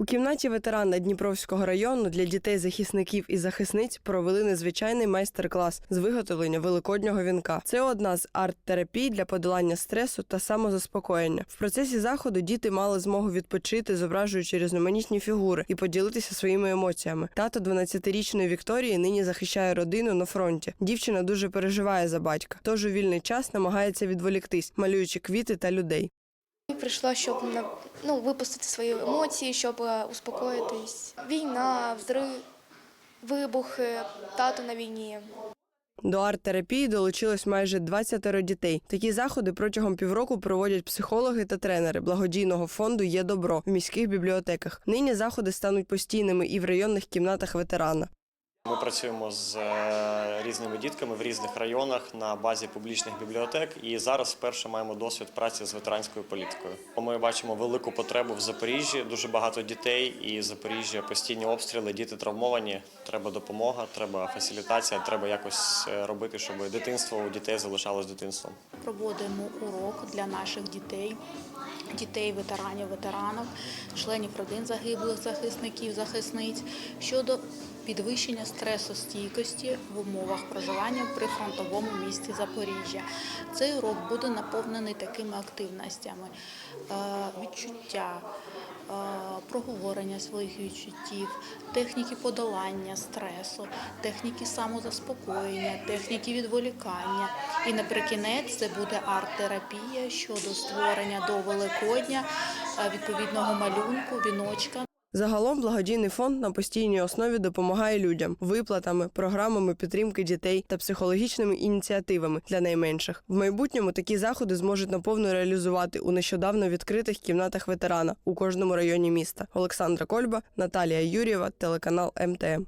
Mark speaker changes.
Speaker 1: У кімнаті ветерана Дніпровського району для дітей захисників і захисниць провели незвичайний майстер-клас з виготовлення великоднього вінка. Це одна з арт-терапій для подолання стресу та самозаспокоєння. В процесі заходу діти мали змогу відпочити, зображуючи різноманітні фігури і поділитися своїми емоціями. Тато 12-річної Вікторії нині захищає родину на фронті. Дівчина дуже переживає за батька, тож у вільний час намагається відволіктись, малюючи квіти та людей.
Speaker 2: Прийшла, щоб ну, випустити свої емоції, щоб е, успокоїтись. Війна, взрив, вибухи, тато на війні.
Speaker 1: До арт-терапії долучилось майже 20 дітей. Такі заходи протягом півроку проводять психологи та тренери благодійного фонду Є добро в міських бібліотеках. Нині заходи стануть постійними і в районних кімнатах ветерана.
Speaker 3: Ми працюємо з е, різними дітками в різних районах на базі публічних бібліотек, і зараз вперше маємо досвід праці з ветеранською політикою. Ми бачимо велику потребу в Запоріжжі. Дуже багато дітей, і Запоріжжя постійні обстріли. Діти травмовані. Треба допомога, треба фасилітація. Треба якось е, робити, щоб дитинство у дітей залишалось дитинством.
Speaker 4: Проводимо урок для наших дітей, дітей, ветеранів, ветеранів, членів родин загиблих захисників, захисниць щодо підвищення стресостійкості в умовах проживання при фронтовому місті Запоріжжя. Цей урок буде наповнений такими активностями: е, відчуття, е, проговорення своїх відчуттів, техніки подолання стресу, техніки самозаспокоєння, техніки відволікання. І наприкінець це буде арт-терапія щодо створення до Великодня е, відповідного малюнку, віночка.
Speaker 1: Загалом благодійний фонд на постійній основі допомагає людям виплатами, програмами підтримки дітей та психологічними ініціативами для найменших. В майбутньому такі заходи зможуть наповну реалізувати у нещодавно відкритих кімнатах ветерана у кожному районі міста. Олександра Кольба, Наталія Юрєва, телеканал МТМ.